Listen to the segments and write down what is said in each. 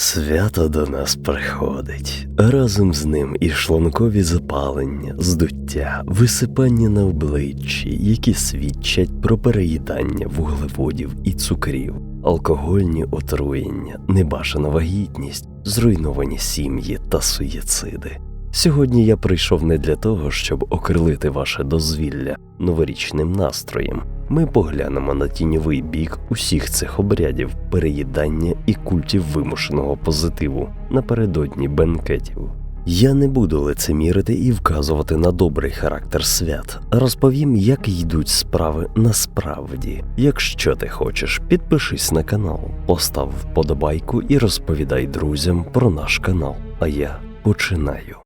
Свято до нас приходить. Разом з ним і шлункові запалення, здуття, висипання на обличчі, які свідчать про переїдання вуглеводів і цукрів, алкогольні отруєння, небажана вагітність, зруйновані сім'ї та суєциди. Сьогодні я прийшов не для того, щоб окрилити ваше дозвілля новорічним настроєм. Ми поглянемо на тіньовий бік усіх цих обрядів переїдання і культів вимушеного позитиву напередодні бенкетів. Я не буду лицемірити і вказувати на добрий характер свят, розповім, як йдуть справи насправді. Якщо ти хочеш, підпишись на канал, постав вподобайку і розповідай друзям про наш канал. А я починаю.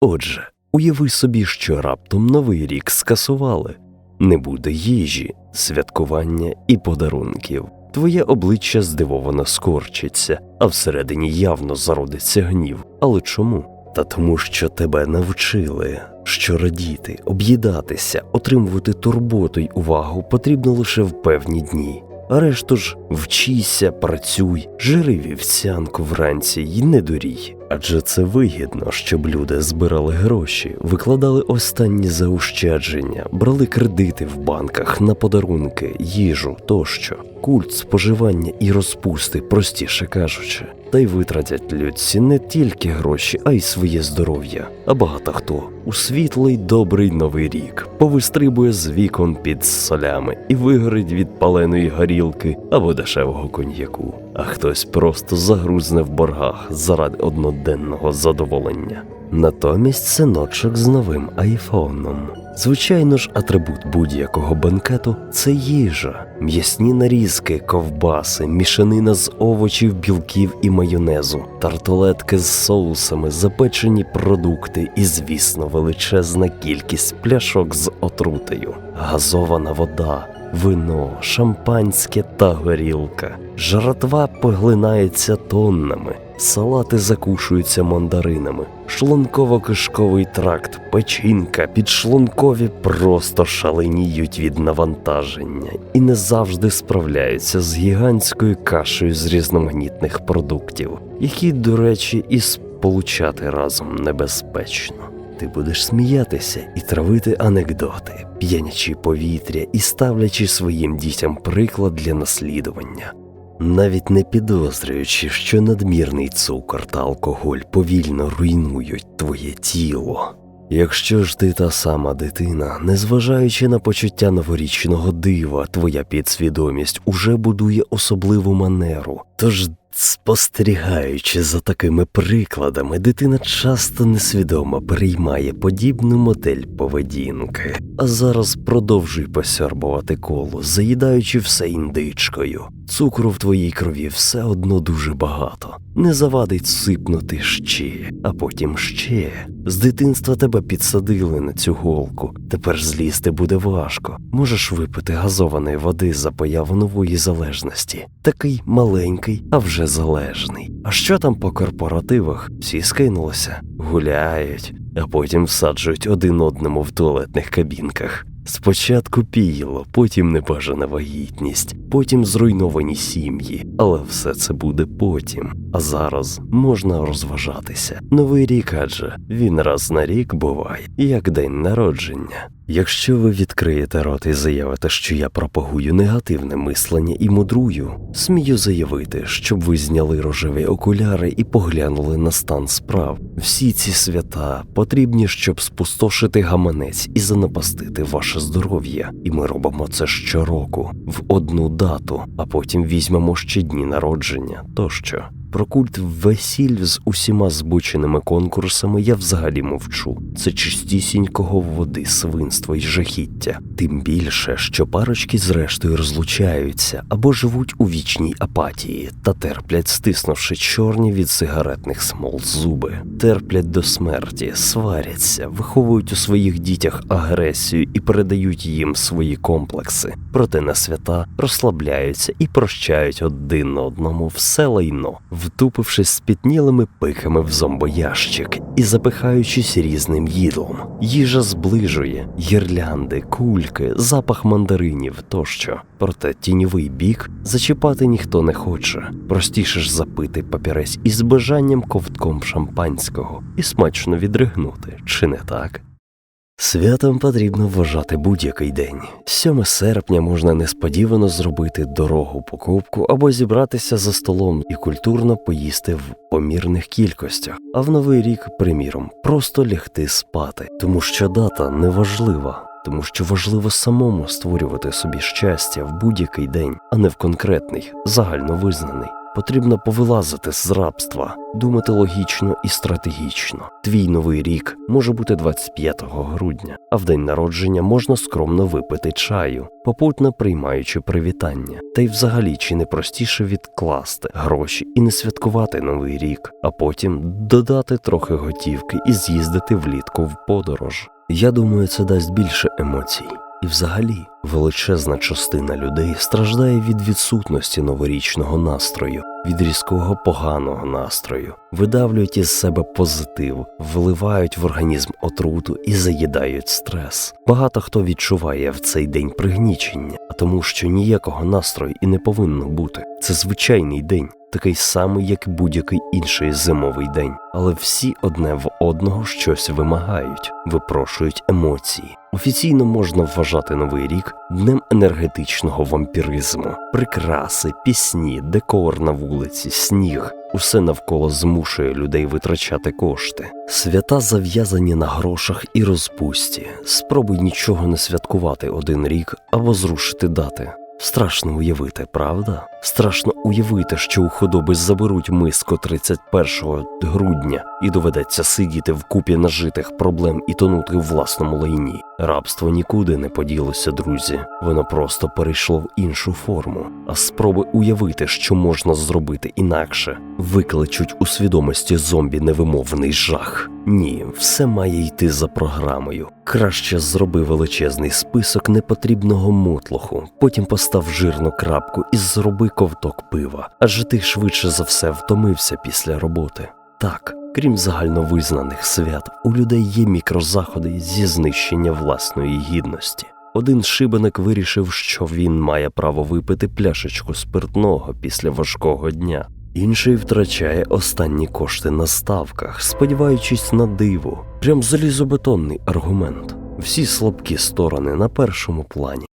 Отже, уяви собі, що раптом новий рік скасували. Не буде їжі, святкування і подарунків. Твоє обличчя здивовано скорчиться, а всередині явно зародиться гнів. Але чому? Та тому, що тебе навчили, що радіти, об'їдатися, отримувати турботу й увагу потрібно лише в певні дні. А решту ж вчися, працюй, жири вівсянку вранці й не дурій. Адже це вигідно, щоб люди збирали гроші, викладали останні заощадження, брали кредити в банках на подарунки, їжу тощо, культ споживання і розпусти, простіше кажучи, та й витратять людці не тільки гроші, а й своє здоров'я. А багато хто у світлий добрий новий рік повистрибує з вікон під солями і вигорить від паленої горілки або дешевого коньяку, а хтось просто загрузне в боргах заради одноденного задоволення. Натомість синочок з новим айфоном. Звичайно ж, атрибут будь-якого бенкету це їжа, м'ясні нарізки, ковбаси, мішанина з овочів, білків і майонезу, тарталетки з соусами, запечені продукти і, звісно, величезна кількість пляшок з отрутою, газована вода. Вино, шампанське та горілка. Жратва поглинається тоннами, салати закушуються мандаринами, шлунково-кишковий тракт, печінка, підшлункові просто шаленіють від навантаження і не завжди справляються з гігантською кашею з різноманітних продуктів, які, до речі, і сполучати разом небезпечно. Ти будеш сміятися і травити анекдоти, п'янячи повітря і ставлячи своїм дітям приклад для наслідування, навіть не підозрюючи, що надмірний цукор та алкоголь повільно руйнують твоє тіло. Якщо ж ти та сама дитина, незважаючи на почуття новорічного дива, твоя підсвідомість уже будує особливу манеру. Тож, спостерігаючи за такими прикладами, дитина часто несвідомо переймає подібну модель поведінки, а зараз продовжуй посьорбувати коло, заїдаючи все індичкою. Цукру в твоїй крові все одно дуже багато. Не завадить сипнути ще, а потім ще. З дитинства тебе підсадили на цю голку. Тепер злізти буде важко. Можеш випити газованої води за появу нової залежності. Такий маленький, а вже залежний. А що там по корпоративах? Всі скинулися, гуляють, а потім всаджують один одному в туалетних кабінках. Спочатку пійло, потім небажана вагітність, потім зруйновані сім'ї, але все це буде потім. А зараз можна розважатися. Новий рік, адже він раз на рік буває, як день народження. Якщо ви відкриєте рот і заявите, що я пропагую негативне мислення і мудрую, смію заявити, щоб ви зняли рожеві окуляри і поглянули на стан справ. Всі ці свята потрібні, щоб спустошити гаманець і занапастити ваше здоров'я. І ми робимо це щороку в одну дату, а потім візьмемо ще дні народження тощо. Про культ весіль з усіма збученими конкурсами я взагалі мовчу. Це чистісінького води, свинство й жахіття. Тим більше, що парочки зрештою розлучаються або живуть у вічній апатії та терплять, стиснувши чорні від сигаретних смол зуби, терплять до смерті, сваряться, виховують у своїх дітях агресію і передають їм свої комплекси. Проте на свята розслабляються і прощають один одному все лайно втупившись спітнілими пихами в зомбоящик і запихаючись різним їдлом. Їжа зближує гірлянди, кульки, запах мандаринів тощо. Проте тіньовий бік зачіпати ніхто не хоче. Простіше ж запити папірець із бажанням ковтком шампанського і смачно відригнути, чи не так? Святом потрібно вважати будь-який день. 7 серпня можна несподівано зробити дорогу покупку або зібратися за столом і культурно поїсти в помірних кількостях, а в новий рік, приміром, просто лягти спати, тому що дата не важлива. Тому що важливо самому створювати собі щастя в будь-який день, а не в конкретний, загальновизнаний. Потрібно повилазити з рабства, думати логічно і стратегічно. Твій новий рік може бути 25 грудня, а в день народження можна скромно випити чаю, попутно приймаючи привітання. Та й взагалі чи не простіше відкласти гроші і не святкувати новий рік, а потім додати трохи готівки і з'їздити влітку в подорож. Я думаю, це дасть більше емоцій. І взагалі величезна частина людей страждає від відсутності новорічного настрою, від різкого поганого настрою, видавлюють із себе позитив, вливають в організм отруту і заїдають стрес. Багато хто відчуває в цей день пригнічення, а тому, що ніякого настрою і не повинно бути. Це звичайний день. Такий самий, як будь-який інший зимовий день, але всі одне в одного щось вимагають, випрошують емоції. Офіційно можна вважати новий рік днем енергетичного вампіризму, прикраси, пісні, декор на вулиці, сніг. Усе навколо змушує людей витрачати кошти. Свята зав'язані на грошах і розпусті. Спробуй нічого не святкувати один рік або зрушити дати. Страшно уявити, правда? Страшно уявити, що у худоби заберуть миско 31 грудня і доведеться сидіти вкупі нажитих проблем і тонути в власному лайні. Рабство нікуди не поділося, друзі. Воно просто перейшло в іншу форму. А спроби уявити, що можна зробити інакше, викличуть у свідомості зомбі невимовний жах. Ні, все має йти за програмою. Краще зроби величезний список непотрібного мотлоху, потім постав жирну крапку і зроби ковток пива, адже ти швидше за все втомився після роботи. Так, крім загальновизнаних свят, у людей є мікрозаходи зі знищення власної гідності. Один шибеник вирішив, що він має право випити пляшечку спиртного після важкого дня. Інший втрачає останні кошти на ставках, сподіваючись на диво. Прям залізобетонний аргумент. Всі слабкі сторони на першому плані.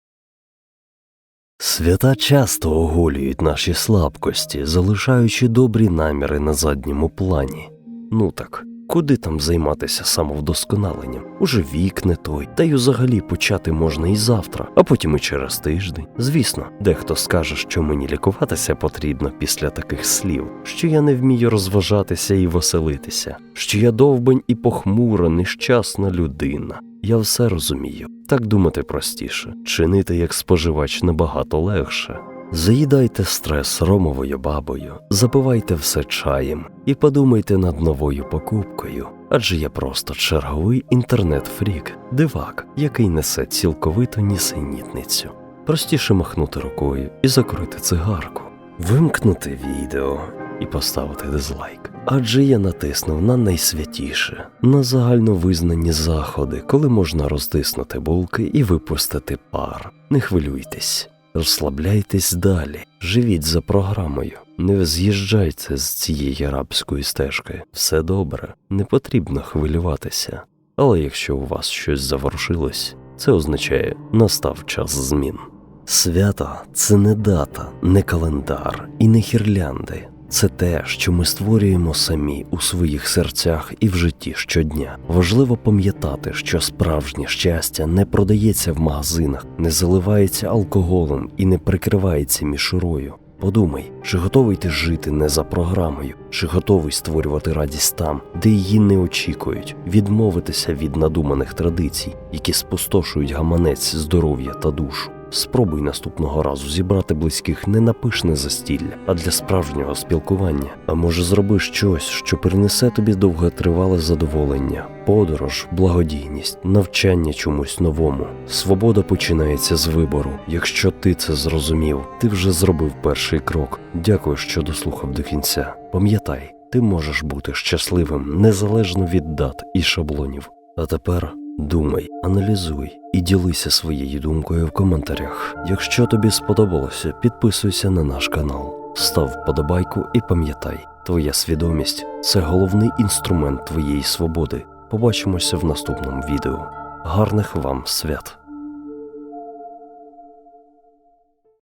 Свята часто оголюють наші слабкості, залишаючи добрі наміри на задньому плані. Ну так, куди там займатися самовдосконаленням? Уже вік не той, та й взагалі почати можна і завтра, а потім і через тиждень. Звісно, дехто скаже, що мені лікуватися потрібно після таких слів, що я не вмію розважатися і веселитися, що я довбень і похмура, нещасна людина. Я все розумію. Так думати простіше, чинити як споживач набагато легше. Заїдайте стрес ромовою бабою, запивайте все чаєм і подумайте над новою покупкою, адже я просто черговий інтернет-фрік, дивак, який несе цілковиту нісенітницю. Простіше махнути рукою і закурити цигарку, вимкнути відео і поставити дизлайк. Адже я натиснув на найсвятіше, на загальновизнані заходи, коли можна розтиснути булки і випустити пар. Не хвилюйтесь, розслабляйтесь далі, живіть за програмою, не з'їжджайте з цієї рабської стежки. Все добре, не потрібно хвилюватися. Але якщо у вас щось заворушилось, це означає настав час змін. Свята це не дата, не календар і не хірлянди. Це те, що ми створюємо самі у своїх серцях і в житті щодня. Важливо пам'ятати, що справжнє щастя не продається в магазинах, не заливається алкоголем і не прикривається мішурою. Подумай, чи готовий ти жити не за програмою, чи готовий створювати радість там, де її не очікують, відмовитися від надуманих традицій, які спустошують гаманець, здоров'я та душу. Спробуй наступного разу зібрати близьких не на пишне застілля, а для справжнього спілкування. А може зроби щось, що принесе тобі довготривале задоволення, подорож, благодійність, навчання чомусь новому. Свобода починається з вибору. Якщо ти це зрозумів, ти вже зробив перший крок. Дякую, що дослухав до кінця. Пам'ятай, ти можеш бути щасливим незалежно від дат і шаблонів. А тепер думай, аналізуй і ділися своєю думкою в коментарях. Якщо тобі сподобалося, підписуйся на наш канал, став вподобайку і пам'ятай, твоя свідомість це головний інструмент твоєї свободи. Побачимося в наступному відео. Гарних вам свят!